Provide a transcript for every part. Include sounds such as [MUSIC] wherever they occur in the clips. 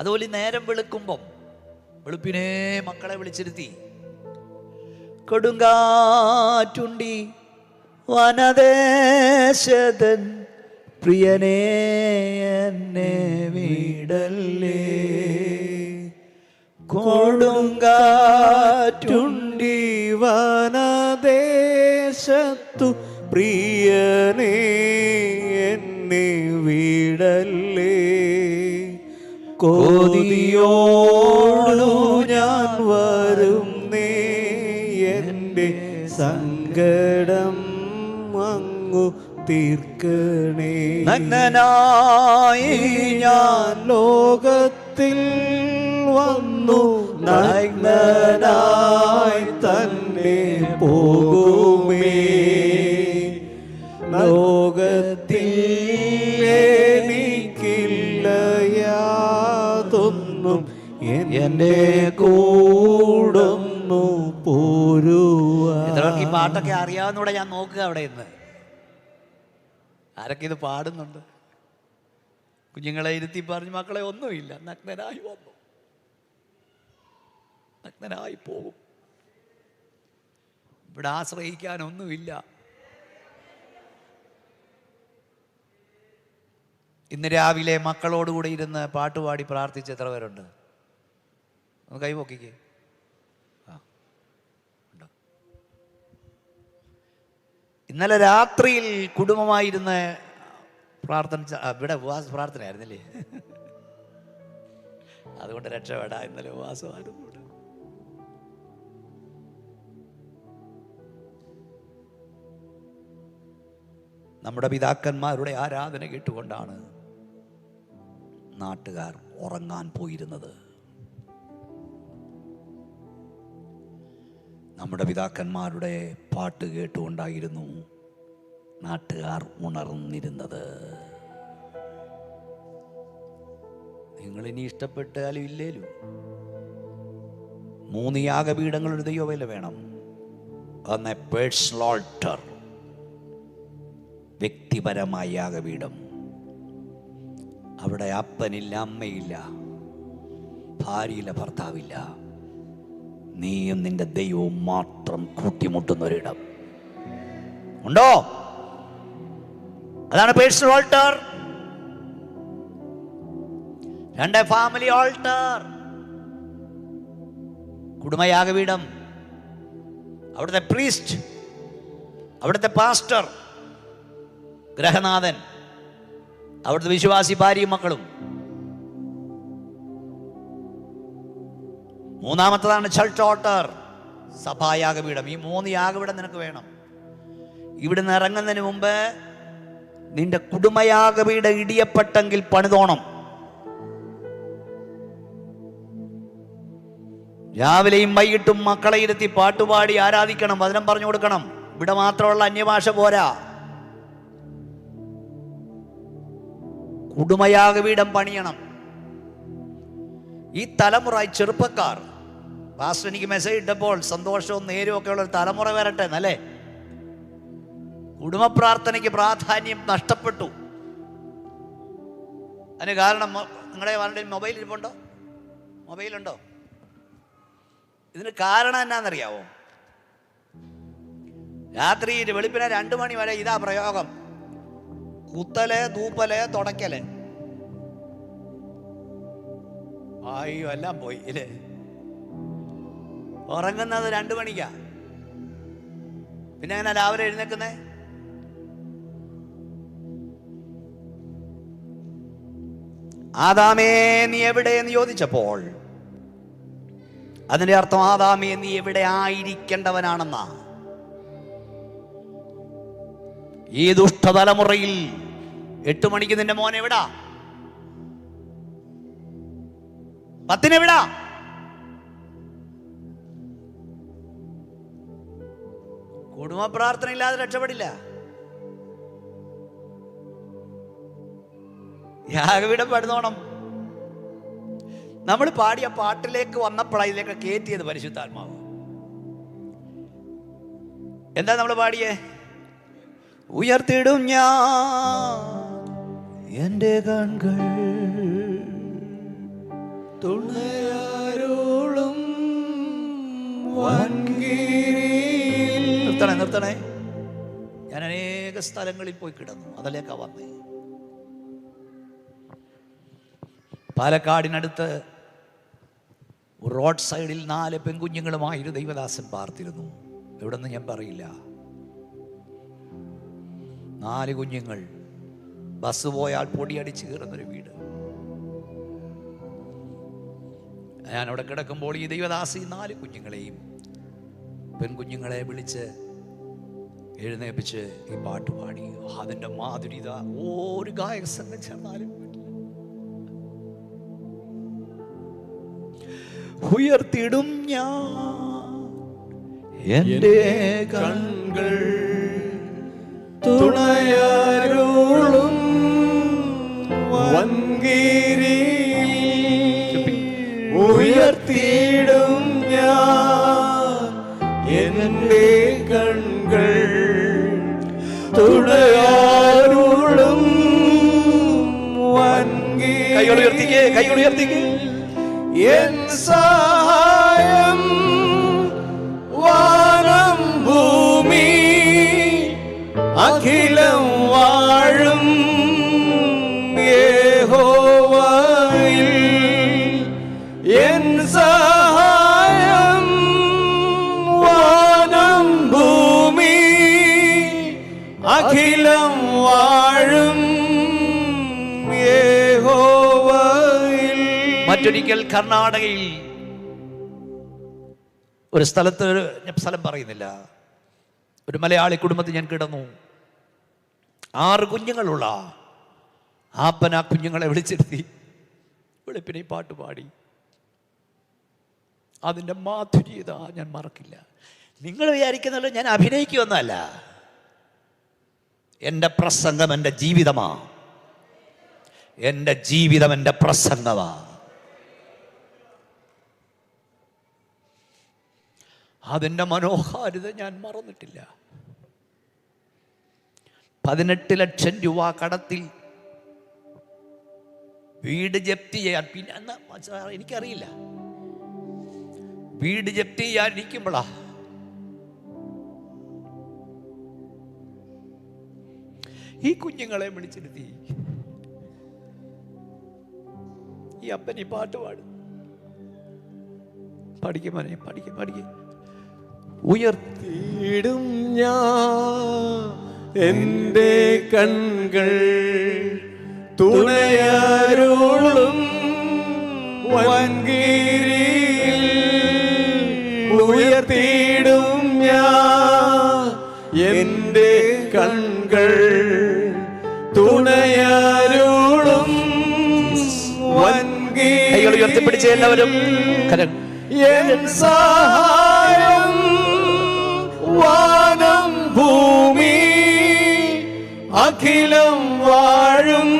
അതുപോലെ നേരം വെളുക്കുമ്പം വെളുപ്പിനെ മക്കളെ വിളിച്ചിരുത്തി കൊടുങ്കാറ്റുണ്ടി വനദേശതൻ പ്രിയനേ എന്നെ വീടല്ലേ? കൊടുങ്കാറ്റുണ്ടി വനദേശത്തു പ്രിയനേ എന്നെ വീടല്ലേ? കോതിയോടു ഞാൻ വരും നീ എന്റെ സങ്കടം അങ്ങു തീർക്കണേ. നഗ്നനായി ഞാൻ ലോകത്തിൽ വന്നു. നഗ്നനായി എന്നെ കൂടുന്നു പോരുവാ എത്ര ഈ പാട്ടൊക്കെ അറിയാവുന്നൂടെ ഞാൻ നോക്കുക അവിടെ ഇന്ന്. ആരൊക്കെ ഇത് പാടുന്നുണ്ട്? കുഞ്ഞുങ്ങളെ ഇരുത്തി പറഞ്ഞു മക്കളെ ഒന്നുമില്ല. നഗ്നനായി വന്നു. നഗ്നനായി പോകും. ഇവിടെ ആശ്രയിക്കാനൊന്നുമില്ല. ഇന്ന് രാവിലെ മക്കളോടുകൂടി ഇരുന്ന് പാട്ടുപാടി പ്രാർത്ഥിച്ച് എത്ര പേരുണ്ട്? ഒന്ന് കൈപൊക്കിക്കേ ആ ഉണ്ടോ? ഇന്നലെ രാത്രിയിൽ കുടുംബമായിരുന്ന പ്രാർത്ഥന ആ, ഇവിടെ ഉപവാസ പ്രാർത്ഥനയായിരുന്നില്ലേ? അതുകൊണ്ട് രക്ഷപ്പെടാ ഇന്നലെ ഉപവാസമായിരുന്നു. നമ്മുടെ പിതാക്കന്മാരുടെ ആരാധന കേട്ടുകൊണ്ടാണ് നാട്ടുകാർ ഉറങ്ങാൻ പോയിരുന്നത്. നമ്മുടെ പിതാക്കന്മാരുടെ പാട്ട് കേട്ടുകൊണ്ടായിരുന്നു നാട്ടുകാർ ഉണർന്നിരുന്നത്. നിങ്ങൾ ഇനി ഇഷ്ടപ്പെട്ടാലും ഇല്ലേലും മൂന്ന് യാഗപീഠങ്ങളൊരു ദൈവവില വേണം. ഒന്ന് പേഴ്സണൽ ഓൾട്ടർ വ്യക്തിപരമായ യാഗപീഠം. അവിടെ അപ്പനില്ല അമ്മയില്ല ഭാര്യയില്ല ഭർത്താവില്ല. നീയും നിന്റെ ദൈവവും മാത്രം കൂട്ടിമുട്ടുന്ന ഒരിടം ഉണ്ടോ? അതാണ് പേഴ്സണൽ ഓൾട്ടർ. രണ്ട് ഫാമിലി ഓൾട്ടർ. കുടുംബയാഗപീഠം അവിടുത്തെ പ്രീസ്റ്റ് അവിടുത്തെ പാസ്റ്റർ ഗ്രഹനാഥൻ അവിടുത്തെ വിശ്വാസി ഭാര്യയും മക്കളും. മൂന്നാമത്തതാണ് ചർച്ച് സഭായാഗപീഠം. ഈ മൂന്ന് യാഗപീഠം നിനക്ക് വേണം. ഇവിടുന്ന് ഇറങ്ങുന്നതിന് മുമ്പ് നിന്റെ കുടുംബയാഗപീഠം ഇടിയപ്പെട്ടെങ്കിൽ പണിതോണം. രാവിലെയും വൈകിട്ടും മക്കളെ ഇരുത്തി പാട്ടുപാടി ആരാധിക്കണം വചനം പറഞ്ഞു കൊടുക്കണം. ഇവിടെ മാത്രമുള്ള അന്യഭാഷ പോരാ. കുടുംബയാഗപീഠം പണിയണം. ഈ തലമുറ ചെറുപ്പക്കാർ പാസ്റ്റർ എനിക്ക് മെസ്സേജ് ഇട്ടപ്പോൾ സന്തോഷവും നേരും ഒക്കെ ഉള്ള ഒരു തലമുറ വരട്ടെ എന്നല്ലേ? കുടുംബ പ്രാർത്ഥനയ്ക്ക് പ്രാധാന്യം നഷ്ടപ്പെട്ടു. അതിന് കാരണം നിങ്ങളെ ആരുടെയും മൊബൈൽ ഇരിപ്പുണ്ടോ? മൊബൈലുണ്ടോ ഇതിന് കാരണം എന്നാണെന്നറിയാവോ രാത്രി വെളുപ്പിനെ രണ്ടു മണി വരെ ഇതാ പ്രയോഗം. കുത്തൽ തൂപ്പൽ തുടക്കൽ ആയോ എല്ലാം പോയി ഇല്ലേ? ഉറങ്ങുന്നത് രണ്ടു മണിക്കാ. പിന്നെ എങ്ങനെ രാവിലെ എഴുന്നേക്കുന്നേ ആദാമേ നീ എവിടെ എന്ന് ചോദിച്ചപ്പോൾ അതിന്റെ അർത്ഥം ആദാമേ നീ എവിടെ ആയിരിക്കേണ്ടവനാണെന്നാ. ഈ ദുഷ്ടതലമുറയിൽ എട്ട് മണിക്ക് നിന്റെ മോൻ എവിടാ? പത്തിനെവിടാ കുടുംബ പ്രാർത്ഥന ഇല്ലാതെ രക്ഷപ്പെടില്ല യാഗവിടം പെടുന്നോണം നമ്മൾ പാടിയ പാട്ടിലേക്ക് വന്നപ്പോഴതിലേക്ക് കയറ്റിയത് പരിശുദ്ധാത്മാവ്. എന്താ നമ്മൾ പാടിയേ? ഉയർത്തിടും ഞാൻ എന്റെ കൺകൾ. തുണയാരോളും വൻ നിർത്തണേ നിർത്തണേ. ഞാൻ അനേക സ്ഥലങ്ങളിൽ പോയി കിടന്നു. അതിലേക്കാ വന്നേ. പാലക്കാടിനടുത്ത് റോഡ് സൈഡിൽ നാല് പെൺകുഞ്ഞുങ്ങളുമായി ഒരു ദൈവദാസൻ പാർത്തിരുന്നു. എവിടെന്ന് ഞാൻ പറയില്ല. നാല് കുഞ്ഞുങ്ങൾ ബസ് പോയാൽ പൊടിയടിച്ച് കയറുന്നൊരു വീട്. ഞാൻ അവിടെ കിടക്കുമ്പോൾ ഈ ദൈവദാസി നാല് കുഞ്ഞുങ്ങളെയും പെൺകുഞ്ഞുങ്ങളെ വിളിച്ച് എഴുന്നേപ്പിച്ച് ഈ പാട്ട് പാടി. അതിന്റെ മാധുരിത ഒരു ഗായക സംഘം ചേർന്നാലും ഉയർത്തിടും ഞാൻ എന്റെ കൺകൾ തുണയാരോളും വൻകീരി ഉയർത്തിയിടും ഉയർത്തിക്കേ കൈകൾ ഉയർത്തിക്കേ. മറ്റൊരിക്കൽ കർണാടകയിൽ ഒരു സ്ഥലത്ത് ഞാൻ സ്ഥലം പറയുന്നില്ല. ഒരു മലയാളി കുടുംബത്തിൽ ഞാൻ കിടന്നു. ആറ് കുഞ്ഞുങ്ങളുള്ള ആപ്പൻ ആ കുഞ്ഞുങ്ങളെ വിളിച്ചിരുത്തി. വെളുപ്പിനെ പാട്ട് പാടി. അതിന്റെ മാധുര്യത ഞാൻ മറക്കില്ല. നിങ്ങൾ വിചാരിക്കുന്നല്ലോ ഞാൻ അഭിനയിക്കുമെന്നല്ല. എന്റെ പ്രസംഗം എന്റെ ജീവിതമാണ് എന്റെ ജീവിതം എന്റെ പ്രസംഗമാ. അതിന്റെ മനോഹാരിത ഞാൻ മറന്നിട്ടില്ല. പതിനെട്ട് ലക്ഷം രൂപ കടത്തിൽ വീട് ജപ്തി ചെയ്യാൻ പിന്നെ എനിക്കറിയില്ല. വീട് ജപ്തി ചെയ്യാൻ ഇരിക്കുമ്പോളാ ഈ കുഞ്ഞുങ്ങളെ വിളിച്ചിരുത്തി. ഈ അപ്പൻ ഈ പാട്ട് പാടും. പഠിക്കും പഠിക്കും പഠിക്കും. ഉയർത്തി ഞാ ഞാൻ എന്റെ കൺകൾ തുണയാരോളും വൻകീരിയിൽ ഉയർത്തിയിടും ഞാൻ എന്റെ കൺകൾ തുണയാരോളും വൻകീരി ഉയർത്തിപ്പിടിച്ച് എല്ലാവരും കരം அகிலம் வாழும்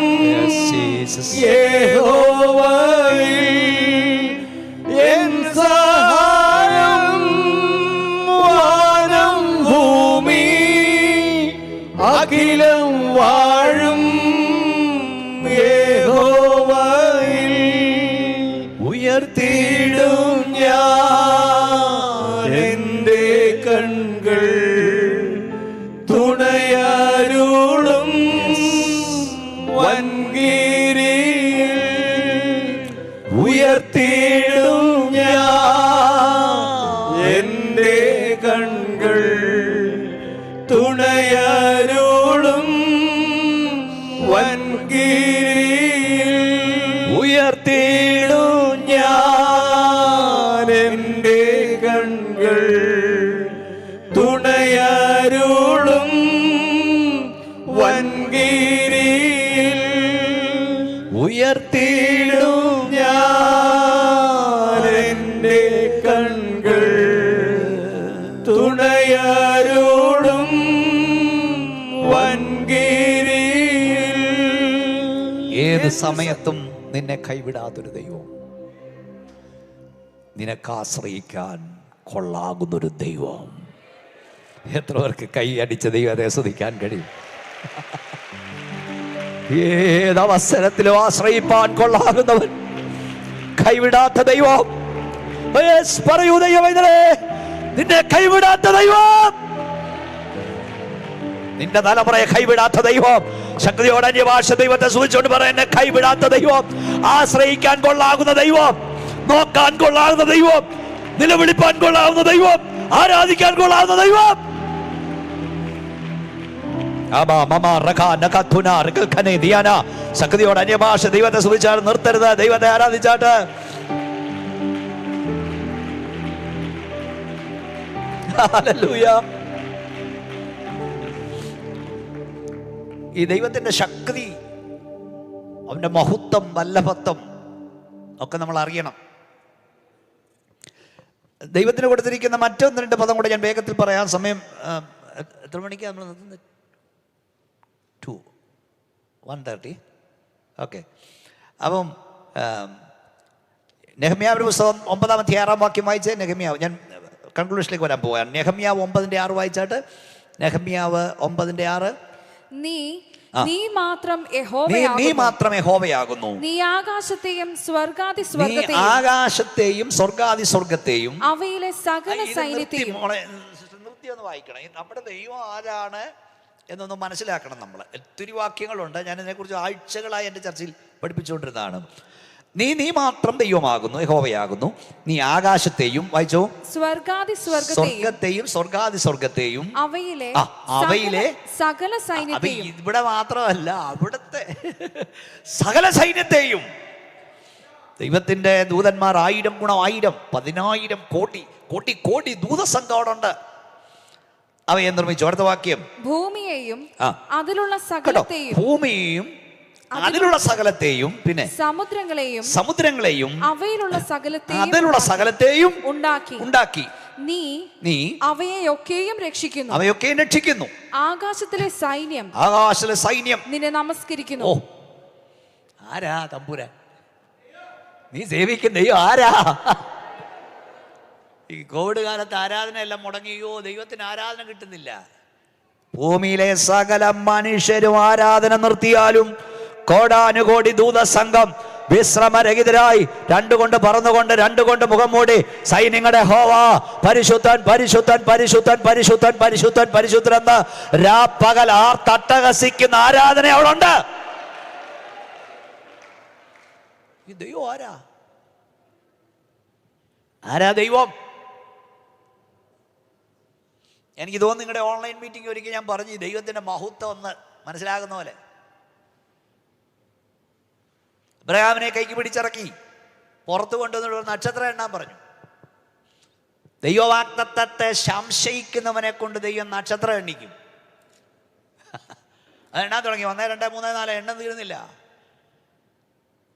ஏகோவாயில் കൺകൾ തുണയാരോടും വൻകീരിയിൽ ഏത് സമയത്തും നിന്നെ കൈവിടാത്തൊരു ദൈവം. നിനക്ക് ആശ്രയിക്കാൻ കൊള്ളാകുന്നൊരു ദൈവം. എത്ര പേർക്ക് കൈ അടിച്ച ദൈവത്തെ ശ്രദ്ധിക്കാൻ കഴിയും? ഏതവസരത്തിലും ആശ്രയിപ്പാൻ കൊള്ളാകുന്നവൻ. കൈവിടാത്ത ദൈവം. പറയൂ ദൈവം ഇതിനെ നിന്നെ കൈവിടാത്ത ദൈവം. നിന്റെ തലമുറയെ കൈവിടാത്ത ദൈവം. ശക്തിയോടെ അന്യഭാഷ ദൈവത്തെ സൂചിച്ചുകൊണ്ട് പറയുന്ന കൈവിടാത്ത ദൈവം. ആശ്രയിക്കാൻ കൊള്ളാകുന്ന ദൈവം. നോക്കാൻ കൊള്ളാകുന്ന ദൈവം. നിലവിളിപ്പാൻ കൊള്ളാവുന്ന ദൈവം. ആരാധിക്കാൻ കൊള്ളാവുന്ന ദൈവം. ശക്തിയോടെ അന്യഭാഷ ദൈവത്തെ സൂചിച്ചാൽ നിർത്തരുത്. ദൈവത്തെ ആരാധിച്ചാട്ട്. [LAUGHS] ഈ ദൈവത്തിന്റെ ശക്തി അവന്റെ മഹത്വം വല്ലഭത്വം ഒക്കെ നമ്മൾ അറിയണം. ദൈവത്തിന് കൊടുത്തിരിക്കുന്ന മറ്റൊന്ന് രണ്ട് പദം കൂടെ ഞാൻ വേഗത്തിൽ പറയാൻ സമയം എത്ര മണിക്ക് നമ്മൾ നിർത്തുന്നത്? ടു വൺ തേർട്ടി ഓക്കെ അപ്പം നെഹമ്യാവിന്റെ പുസ്തകം ഒമ്പതാം അധ്യായം ആറാം വാക്യം വായിച്ചേ? നെഹമ്യാവ് ഞാൻ കൺക്ലൂഷനിലേക്ക് വരാൻ പോവാണ്. നെഹമ്യാവ് ഒമ്പതിന്റെ ആറ് വായിച്ചാട്ട്. നെഹമ്യാവ് ഒമ്പതിന്റെ ആറ്. നീ. നീ മാത്രം നീ നീ യഹോവയാകുന്നു. നീ ആകാശത്തെയും സ്വർഗാതി നീ സ്വർഗത്തെയും ആകാശത്തെയും സ്വർഗാദി സ്വർഗത്തെയും അവയിലെ സകല സൈന്യത്തെയും ഒന്ന് വായിക്കണം. നമ്മുടെ ദൈവം ആരാണ് എന്നൊന്ന് മനസ്സിലാക്കണം നമ്മൾ ഒത്തിരി വാക്യങ്ങളുണ്ട്. ഞാൻ ഇതിനെക്കുറിച്ച് ആഴ്ചകളായി എന്റെ ചർച്ചയിൽ പഠിപ്പിച്ചുകൊണ്ടിരുന്നതാണ്. നീ നീ മാത്രം ദൈവമാകുന്നു യഹോവയാകുന്നു. നീ ആകാശത്തെയും വായിച്ചോ സ്വർഗാദി സ്വർഗത്തെയും സ്വർഗാദി സ്വർഗത്തെയും. അവയിലെ അവയിലെ സകല- സൈന്യത്തെയും. ഇവിടെ മാത്രമല്ല അവിടുത്തെ സകല സൈന്യത്തെയും. ദൈവത്തിന്റെ ദൂതന്മാർ ആയിരം ഗുണം ആയിരം പതിനായിരം കോടി കോടി കോടി ദൂതസംഘം അവിടെ ഉണ്ട് അവയെ നിർമ്മിച്ചു. അടുത്ത വാക്യം. ഭൂമിയെയും അതിലുള്ള സകലത്തെയും. ഭൂമിയെയും അതിലുള്ള സകലത്തെയും പിന്നെ സമുദ്രങ്ങളെയും സമുദ്രങ്ങളെയും അവയിലുള്ള സകലത്തെയും അതിലുള്ള സകലത്തെയും ഉണ്ടാക്കി. ഉണ്ടാക്കി. നീ നീ അവയെയൊക്കെയും രക്ഷിക്കുന്നു. അവയൊക്കെയും രക്ഷിക്കുന്നു. ആകാശത്തിലെ സൈന്യം ആകാശത്തിലെ സൈന്യം. നിന്നെ ഓ. നമസ്കരിക്കുന്നു ആരാ തമ്പുരാൻ? നീ സേവിക്കുന്ന ദൈവം ആരാ? ഈ കോവിഡ് കാലത്ത് ആരാധന എല്ലാം മുടങ്ങിയോ ദൈവത്തിന് ആരാധന കിട്ടുന്നില്ല. ഭൂമിയിലെ സകല മനുഷ്യരും ആരാധന നിർത്തിയാലും കോടാനുകോടി ദൂതസംഘം വിശ്രമരഹിതരായി രണ്ടുകൊണ്ട് പറന്നുകൊണ്ട് രണ്ടുകൊണ്ട് മുഖം മൂടി സൈന്യങ്ങളുടെ ഹോവ പരിശുദ്ധൻ പരിശുദ്ധൻ പരിശുദ്ധൻ പരിശുദ്ധൻ പരിശുദ്ധൻ പരിശുദ്ധൻ എന്ന് രാപ്പകൽ ആർ തട്ടഹസിക്കുന്ന ആരാധന അവിടെ ഉണ്ട് ദൈവം ആരാ? ആരാ ദൈവം? എനിക്ക് തോന്നുന്നു നിങ്ങളുടെ ഓൺലൈൻ മീറ്റിംഗ് ഒരിക്കൽ ഞാൻ പറഞ്ഞു ദൈവത്തിന്റെ മഹത്വം ഒന്ന് മനസ്സിലാകുന്ന പോലെ. ഇബ്രഹാമിനെ കൈക്ക് പിടിച്ചിറക്കി. പുറത്തു കൊണ്ടുവന്നിട്ട് നക്ഷത്രം എണ്ണാൻ പറഞ്ഞു. ദൈവവാക്തത്വത്തെ സംശയിക്കുന്നവനെ കൊണ്ട് ദൈവം നക്ഷത്രം എണ്ണിക്കും. അത് എണ്ണാൻ തുടങ്ങി. ഒന്നേ രണ്ട് മൂന്ന് നാല് എണ്ണം തീരുന്നില്ല.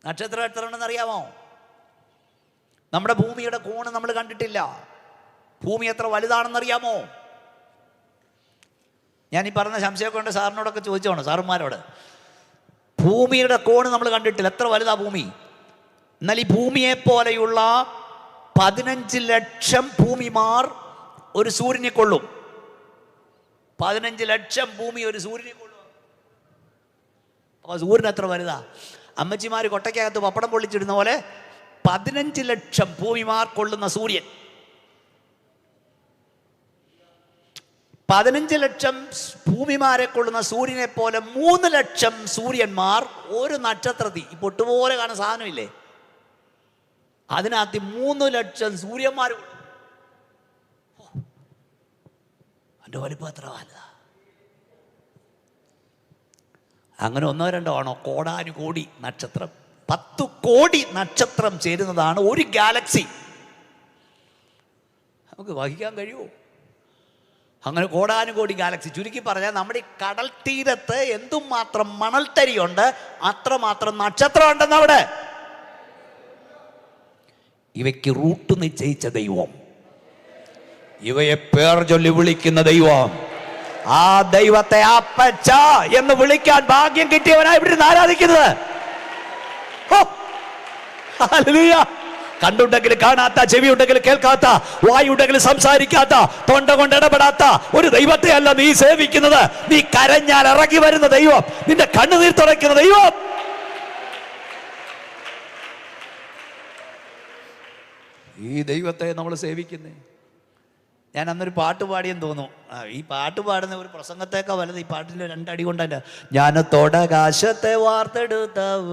നക്ഷത്രം എത്ര ഉണ്ടെന്ന് അറിയാമോ? നമ്മുടെ ഭൂമിയുടെ കോണ് നമ്മൾ കണ്ടിട്ടില്ല. ഭൂമി എത്ര വലുതാണെന്നറിയാമോ ഞാൻ ഈ പറഞ്ഞ സംശയമൊക്കെ ഉണ്ട് സാറിനോടൊക്കെ ചോദിച്ചോണം സാറുമാരോട്. ഭൂമിയുടെ കോണ് നമ്മൾ കണ്ടിട്ടില്ല. എത്ര വലുതാ ഭൂമി? എന്നാൽ ഈ ഭൂമിയെ പോലെയുള്ള പതിനഞ്ച് ലക്ഷം ഭൂമിമാർ ഒരു സൂര്യനെ കൊള്ളും. പതിനഞ്ച് ലക്ഷം ഭൂമി ഒരു സൂര്യനെ കൊള്ളും. അപ്പോൾ സൂര്യൻ എത്ര വലുതാ? അമ്മച്ചിമാർ കൊട്ടയ്ക്കകത്ത് പപ്പടം പൊള്ളിച്ചിടുന്ന പോലെ പതിനഞ്ച് ലക്ഷം ഭൂമിമാർ കൊള്ളുന്ന സൂര്യൻ. പതിനഞ്ച് ലക്ഷം ഭൂമിമാരെ കൊള്ളുന്ന സൂര്യനെ പോലെ മൂന്ന് ലക്ഷം സൂര്യന്മാർ ഒരു നക്ഷത്രത്തിൽ. ഈ പൊട്ടുപോലെ കാണാൻ സാധനമില്ലേ? അതിനകത്ത് മൂന്ന് ലക്ഷം സൂര്യന്മാർ. എന്റെ വലിപ്പം എത്ര വലുതാ? അങ്ങനെ ഒന്നോ രണ്ടോ ആണോ? കോടാനുകോടി നക്ഷത്രം. പത്ത് കോടി നക്ഷത്രം ചേരുന്നതാണ് ഒരു ഗാലക്സി. നമുക്ക് വഹിക്കാൻ കഴിയുമോ? അങ്ങനെ കോടാനുകോടി ഗാലക്സി. ചുരുക്കി പറഞ്ഞാൽ നമ്മുടെ ഈ കടൽ തീരത്ത് എന്തുമാത്രം മണൽത്തരിയുണ്ട് അത്രമാത്രം നക്ഷത്രം ഉണ്ടെന്ന് അവിടെ. ഇവയ്ക്ക് റൂട്ട് നിശ്ചയിച്ച ദൈവം. ഇവയെ പേർ ചൊല്ലി വിളിക്കുന്ന ദൈവം. ആ ദൈവത്തെ അപ്പച്ച എന്ന് വിളിക്കാൻ ഭാഗ്യം കിട്ടിയവനായി ഇവിടെ ആരാധിക്കുന്നത്. ഓ ഹല്ലേലൂയ. കണ്ടുണ്ടെങ്കിൽ കാണാത്ത ചെവി ഉണ്ടെങ്കിൽ കേൾക്കാത്ത വായുണ്ടെങ്കിൽ സംസാരിക്കാത്ത തൊണ്ട കൊണ്ട് ഇടപെടാത്ത ഒരു ദൈവത്തെ അല്ല നീ സേവിക്കുന്നത്. നീ കരഞ്ഞാൽ ഇറങ്ങി വരുന്ന ദൈവം. നിന്റെ കണ്ണുനീർ തുറയ്ക്കുന്ന ദൈവം. ഈ ദൈവത്തെ നമ്മൾ സേവിക്കുന്നേ. ഞാൻ അന്നൊരു പാട്ട് പാടിയെന്ന് തോന്നുന്നു. ഈ പാട്ട് പാടുന്ന ഒരു പ്രസംഗത്തേക്കാ വലുത്. ഈ പാട്ടിൽ രണ്ടടി കൊണ്ടല്ല. ഞാൻ തൊടകാശത്തെ വാർത്തെടുത്തവ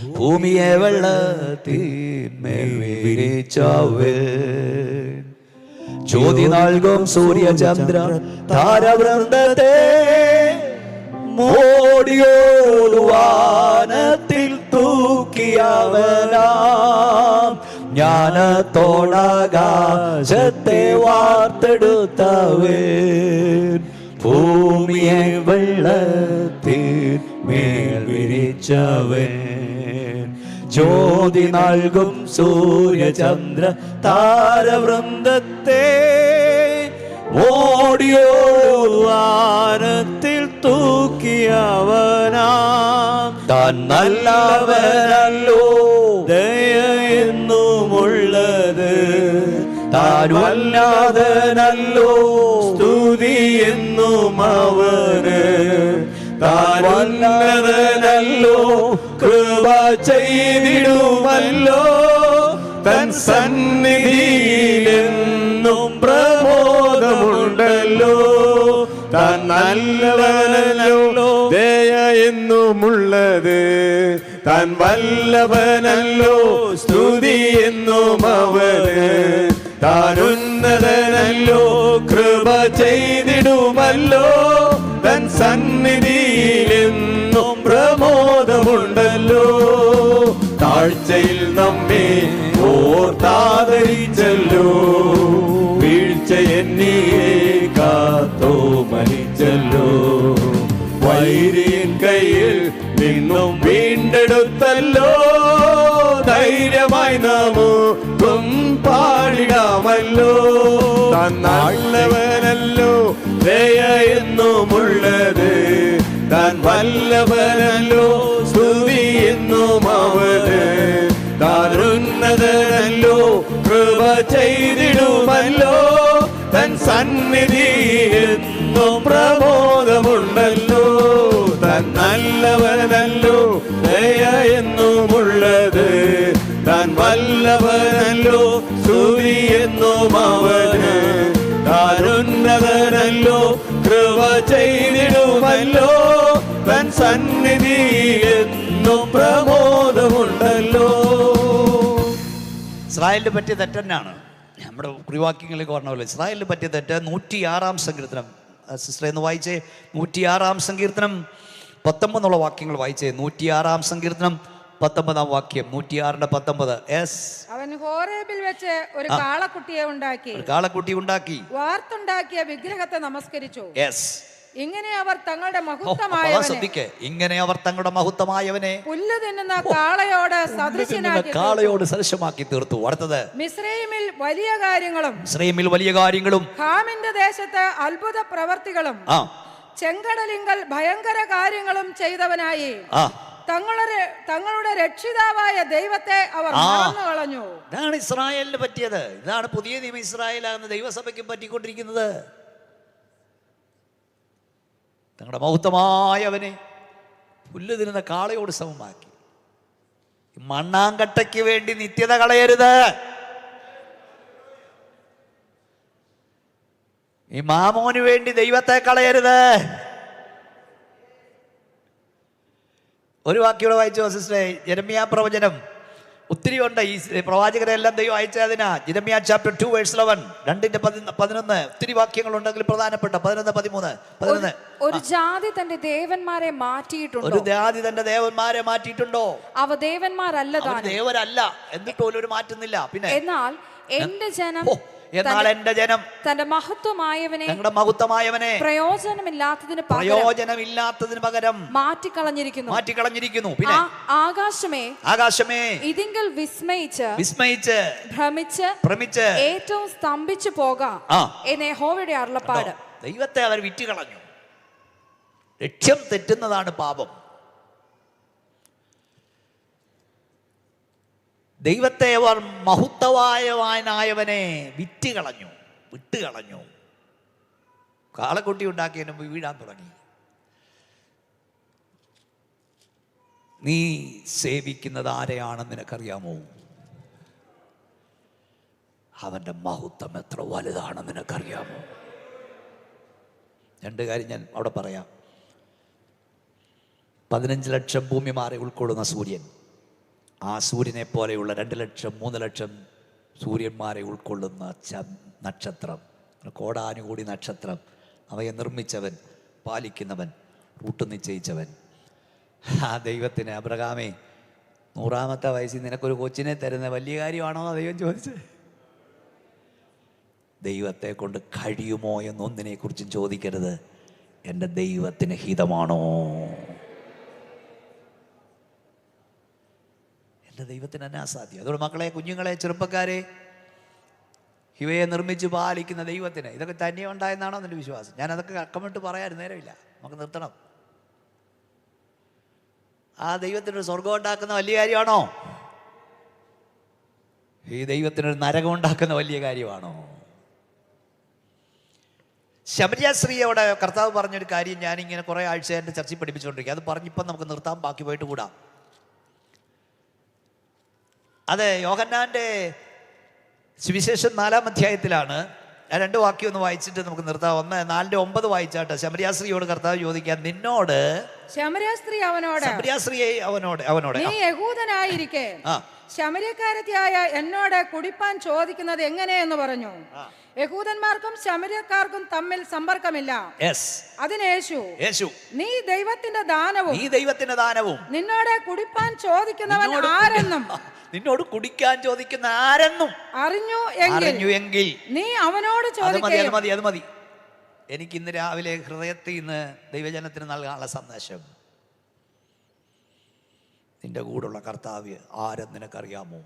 ഭൂമിയെ വെള്ളത്തിന്മേൽ വിരിച്ചവൻ ജ്യോതി നൽകും സൂര്യചന്ദ്ര താരവൃന്ദത്തെ. മോടിയോടുവാനത്തിൽ തൂക്കിയവനാം. ജ്ഞാനത്തോടാകാശത്തെ വാർത്തെടുത്തവേ ഭൂമിയെ വെള്ളത്തിൽ മേൽ വിരിച്ചവൻ ജ്യോതി നൽകും സൂര്യചന്ദ്ര താരവൃന്ദത്തെ. ഓടിയോടുവാനത്തിൽ തൂക്കിയവനാ താൻ നല്ലവനല്ലോ. ദയെന്നുമുള്ളത് താൻ വല്ലാതനല്ലോ. സ്തുതി എന്നും അവന് താൻ ഉന്നതനല്ലോ കൃപ ചെയ്തിടുമല്ലോ. തൻ സന്നിധിയിലെന്നും പ്രബോധമുണ്ടല്ലോ താൻ നല്ലവനല്ലോ. ദയ എന്നുമുള്ളത്. താൻ വല്ലഭനല്ലോ സ്തുതി എന്നും അവന് താൻ ഉന്നതനല്ലോ. കൃപ ചെയ്തിടുമല്ലോ. തൻ സന്നിധിയിലെന്നും പ്രമോദമുണ്ടല്ലോ താഴ്ചയിൽ നമ്മെ ഓർത്താദരിച്ചല്ലോ. വീഴ്ച എന്നിയെ കാത്തോ മരിച്ചല്ലോ. വൈരിയൻ കയ്യിൽ നിന്നും വീണ്ടെടുത്തല്ലോ. ധൈര്യമായി നാമും പാടിടാമല്ലോ. തന്നാളവനല്ലോ ദയ എന്നുമുള്ളത്. താൻ വല്ലവനല്ലോ സ്തുതി എന്നും അവന്. താൻ ഉന്നതനല്ലോ കൃപ ചെയ്തിടുമല്ലോ. തൻ സന്നിധി എന്നും പ്രബോധമുണ്ടല്ലോ. താൻ നല്ലവനല്ലോ ദയ എന്നുമുള്ളത്. താൻ വല്ലവനല്ലോ സ്തുതി എന്നും ഉന്നതനല്ലോ കൃപ ചെയ്തിടുമല്ലോ. തൻ സന്നിധി എന്നും പ്രബോധമുണ്ടല്ലോ ഇസ്രായേലിന് പറ്റിയ തെറ്റന്നാണ് നമ്മുടെ കുറിവാക്യങ്ങളിൽ പറഞ്ഞ പോലെ ഇസ്രായേലിന് പറ്റിയ തെറ്റ് നൂറ്റിയാറാം സങ്കീർത്തനം. സിസ്റ്റർ എന്ന് വായിച്ചേ. നൂറ്റിയാറാം സങ്കീർത്തനം. പത്തൊമ്പതെന്നുള്ള വാക്യങ്ങൾ വായിച്ചേ. നൂറ്റിയാറാം സങ്കീർത്തനം. പത്തൊമ്പതാം വാക്യം നൂറ്റിയാറിന്റെ പത്തൊമ്പത്. എസ് അവൻ ഹോറേബിൽ വെച്ച് ഒരു കാളക്കുട്ടിയെ ഉണ്ടാക്കി. ഒരു കാളക്കുട്ടി ഉണ്ടാക്കി. വാർത്തുണ്ടാക്കിയ വിഗ്രഹത്തെ നമസ്കരിച്ചു. എസ് ഇങ്ങനെ അവർ തങ്ങളുടെ മഹത്വമായവനെ ശ്രദ്ധിക്കേ. ഇങ്ങനെ അവർ തങ്ങളുടെ മഹത്വമായവനെ പുല്ല് തിന്നുന്ന കാളയോട് സദൃശനാക്കി കാളയോട് സദൃശമാക്കി തീർത്തു. അടുത്തത്. മിസ്രൈമിൽ വലിയ കാര്യങ്ങളും മിസ്രൈമിൽ വലിയ കാര്യങ്ങളും. ഹാമിന്റെ ദേശത്ത് അത്ഭുത പ്രവർത്തികളും ചെങ്കടലിങ്കൽ ഭയങ്കര കാര്യങ്ങളും ചെയ്തവനായി. തങ്ങളുടെ തങ്ങളുടെ രക്ഷിതാവായ ദൈവത്തെ അവർ. മറന്നു കളഞ്ഞു ഇതാണ് ഇസ്രായേലിന് പറ്റിയത്. ഇതാണ് പുതിയ നിയമ ഇസ്രായേലാകുന്ന ദൈവസഭയ്ക്കും പറ്റിക്കൊണ്ടിരിക്കുന്നത്. തങ്ങളുടെ മഹത്വമായവനെ പുല്ല് തിരുന്ന കാളയോട് സമമാക്കി. മണ്ണാങ്കട്ടയ്ക്ക് വേണ്ടി നിത്യത കളയരുത്. ഈ മാമോന് വേണ്ടി ദൈവത്തെ കളയരുത്. ഒരു വാക്യോടെ വായിച്ചോ സിസ്റ്ററെ. ജരമിയ പ്രവചനം. ഒത്തിരി ഉണ്ട്. ഈ പ്രവാചകരെ എല്ലാം ദൈവം അയച്ചതിനാ. Jeremiah chapter two verse eleven രണ്ടിന്റെ പതി- പതിനൊന്ന്. ഒത്തിരി വാക്യങ്ങൾ ഉണ്ടെങ്കിൽ പ്രധാനപ്പെട്ട. പതിനൊന്ന് പതിമൂന്ന് പതിനൊന്ന്. ഒരു ജാതി തന്റെ ദേവന്മാരെ മാറ്റിയിട്ടുണ്ടോ? ഒരു ജാതി തന്റെ ദേവന്മാരെ മാറ്റിയിട്ടുണ്ടോ? അവ ദേവന്മാരല്ല ദേവരല്ല. എന്നിട്ട് പോലും ഒരു മാറ്റുന്നില്ല പിന്നെ എന്നാൽ എന്റെ ജനം എന്നാൽ എന്റെ ജനം തന്റെ മഹത്വമായവനെ ഞങ്ങളുടെ മഹത്വമായവനെ പ്രയോജനമില്ലാത്തതിന് പ്രയോജനമില്ലാത്തതിന് പകരം മാറ്റിക്കളഞ്ഞിരിക്കുന്നു. മാറ്റിക്കളഞ്ഞിരിക്കുന്നു. പിന്നെ ആകാശമേ ആകാശമേ ഇതിങ്കൽ വിസ്മയിച്ച് വിസ്മയിച്ച് ഭ്രമിച്ച് ഭ്രമിച്ച് ഏറ്റവും സ്തംഭിച്ചു പോകാം എന്നെ ഹോവയുടെ അരുളപ്പാട്. ദൈവത്തെ അവർ വിറ്റുകളഞ്ഞു. ലക്ഷ്യം തെറ്റുന്നതാണ് പാപം. ദൈവത്തെ അവർ മഹത്വവായവാനായവനെ വിറ്റ് കളഞ്ഞു വിട്ട് കളഞ്ഞു കാളക്കുട്ടി ഉണ്ടാക്കിയതിന് വീഴാൻ തുടങ്ങി. നീ സേവിക്കുന്നത് ആരെയാണെന്ന് നിനക്കറിയാമോ? അവന്റെ മഹത്വം എത്ര വലുതാണെന്ന് നിനക്കറിയാമോ? രണ്ട് കാര്യം ഞാൻ അവിടെ പറയാം. പതിനഞ്ച് ലക്ഷം ഭൂമി മാറി ഉൾക്കൊള്ളുന്ന സൂര്യൻ ആ സൂര്യനെ പോലെയുള്ള രണ്ട് ലക്ഷം മൂന്ന് ലക്ഷം സൂര്യന്മാരെ ഉൾക്കൊള്ളുന്ന ച നക്ഷത്രം കോടാനുകൂടി നക്ഷത്രം. അവയെ നിർമ്മിച്ചവൻ പാലിക്കുന്നവൻ റൂട്ട് നിശ്ചയിച്ചവൻ. ആ ദൈവത്തിന് അബ്രഹാമേ നൂറാമത്തെ വയസ്സിൽ നിനക്കൊരു കൊച്ചിനെ തരുന്ന വലിയ കാര്യമാണോ ദൈവം ചോദിച്ചത് ദൈവത്തെ കൊണ്ട് കഴിയുമോ എന്നൊന്നിനെ കുറിച്ചും ചോദിക്കരുത്. എന്റെ ദൈവത്തിന് ഹിതമാണോ? എന്റെ ദൈവത്തിന് തന്നെ അസാധ്യം അതുകൊണ്ട് മക്കളെ കുഞ്ഞുങ്ങളെ ചെറുപ്പക്കാരെ ഇവയെ നിർമ്മിച്ച് പാലിക്കുന്ന ദൈവത്തിന്. ഇതൊക്കെ തന്നെ ഉണ്ടായെന്നാണോ എന്റെ വിശ്വാസം? ഞാൻ അതൊക്കെ അക്കമിട്ട് പറയാൻ നേരമില്ല. നമുക്ക് നിർത്തണം. ആ ദൈവത്തിനൊരു സ്വർഗം ഉണ്ടാക്കുന്ന വലിയ കാര്യമാണോ? ഈ ദൈവത്തിനൊരു നരകം ഉണ്ടാക്കുന്ന വലിയ കാര്യമാണോ? ശബരിയാശ്രീയോടെ കർത്താവ് പറഞ്ഞൊരു കാര്യം ഞാനിങ്ങനെ കുറേ ആഴ്ച എന്റെ ചർച്ചയിൽ പഠിപ്പിച്ചുകൊണ്ടിരിക്കുക അത് പറഞ്ഞിപ്പം നമുക്ക് നിർത്താം ബാക്കി പോയിട്ട് കൂടാ. അത് യോഹന്നാന്റെ സുവിശേഷം നാലാം അധ്യായത്തിലാണ്. ഞാൻ രണ്ട് വാക്യം ഒന്ന് വായിച്ചിട്ട് നമുക്ക് നിർത്താം. ഒന്ന് നാലിന്റെ ഒമ്പത് വായിച്ചാട്ടെ. ശമരിയാസ്ത്രീയോട് കർത്താവ് ചോദിക്കാൻ നിന്നോട് ശമരിയാസ്ത്രീ അവനോട് ശമരിയാസ്ത്രീയെ അവനോട് അവനോട് നീ യഹൂദനായിരിക്കെ. ആ. ശമര്യക്കാരത്തിയായ എന്നോട് കുടിപ്പാൻ ചോദിക്കുന്നത് എങ്ങനെയെന്ന് പറഞ്ഞു. യഹൂദന്മാർക്കും ശമര്യക്കാർക്കും തമ്മിൽ സമ്പർക്കമില്ല. അതിന് യേശു യേശു. നീ ദൈവത്തിന്റെ ദാനവും നീ ദൈവത്തിന്റെ ദാനവും. നിന്നോട് കുടിപ്പാൻ ചോദിക്കുന്നവൻ ആരെന്നും [LAUGHS] നിന്നോട് കുടിക്കാൻ ചോദിക്കുന്ന ആരെന്നും അറിഞ്ഞു അറിഞ്ഞു എങ്കിൽ നീ അവനോട് അത് മതി അത് മതി എനിക്ക് ഇന്ന് രാവിലെ ഹൃദയത്തിൽ നിന്ന് ദൈവജനത്തിന് നൽകാനുള്ള സന്ദേശം. നിന്റെ കൂടെയുള്ള കർത്താവ് ആരെന്ന് നിനക്കറിയാമോ?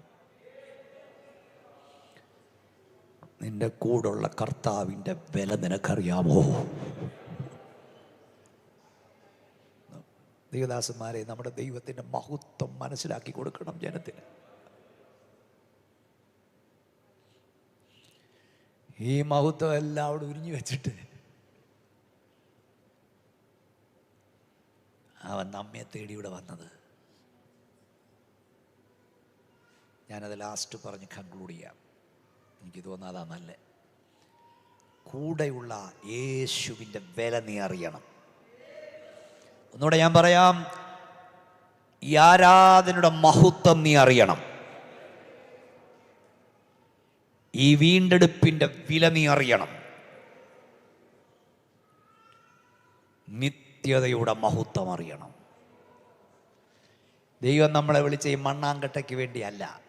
നിന്റെ കൂടുള്ള കർത്താവിന്റെ വില നിനക്കറിയാമോ? ദൈവദാസന്മാരെ നമ്മുടെ ദൈവത്തിന്റെ മഹത്വം മനസ്സിലാക്കി കൊടുക്കണം ജനത്തിന്. ഈ മഹത്വം എല്ലാം അവിടെ ഉരിഞ്ഞു വെച്ചിട്ട് അവൻ നമ്മെ തേടി ഇവിടെ വന്നത്. ഞാനത് ലാസ്റ്റ് പറഞ്ഞ് കൺക്ലൂഡ് ചെയ്യാം. എനിക്ക് തോന്നുന്നത് അതാ നല്ല. കൂടെയുള്ള യേശുവിന്റെ വില നീ അറിയണം. ഒന്നുകൂടെ ഞാൻ പറയാം ഈ ആരാധനയുടെ മഹത്വം നീ അറിയണം. ഈ വീണ്ടെടുപ്പിന്റെ വില നീ അറിയണം. നിത്യതയുടെ മഹത്വം അറിയണം. ദൈവം നമ്മളെ വിളിച്ച ഈ മണ്ണാങ്കട്ടയ്ക്ക് വേണ്ടിയല്ല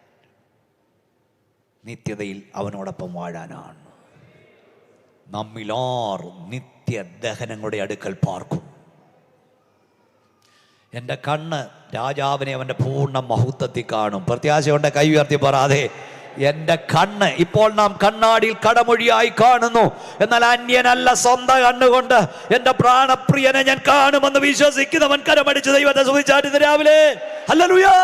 നിത്യതയിൽ അവനോടൊപ്പം വാഴാനാണ്. നമ്മിലാർ നിത്യ ദഹനങ്ങളുടെ അടുക്കൽ പാർക്കും. എന്റെ കണ്ണ് രാജാവിനെ അവന്റെ പൂർണ മഹത്വത്തിൽ കാണും. പ്രത്യാശയുണ്ട് കൈ ഉയർത്തി പറയാതെ എന്റെ കണ്ണ് ഇപ്പോൾ നാം കണ്ണാടിയിൽ കടമൊഴിയായി കാണുന്നു. എന്നാൽ അന്യനല്ല സ്വന്തം കണ്ണുകൊണ്ട് എന്റെ പ്രാണപ്രിയനെ ഞാൻ കാണുമെന്ന് വിശ്വസിക്കുന്നവൻ കരമടിച്ച് ദൈവത്തെ സുഖിച്ചാട്ടിന്ന് രാവിലെ. അല്ലലുയാ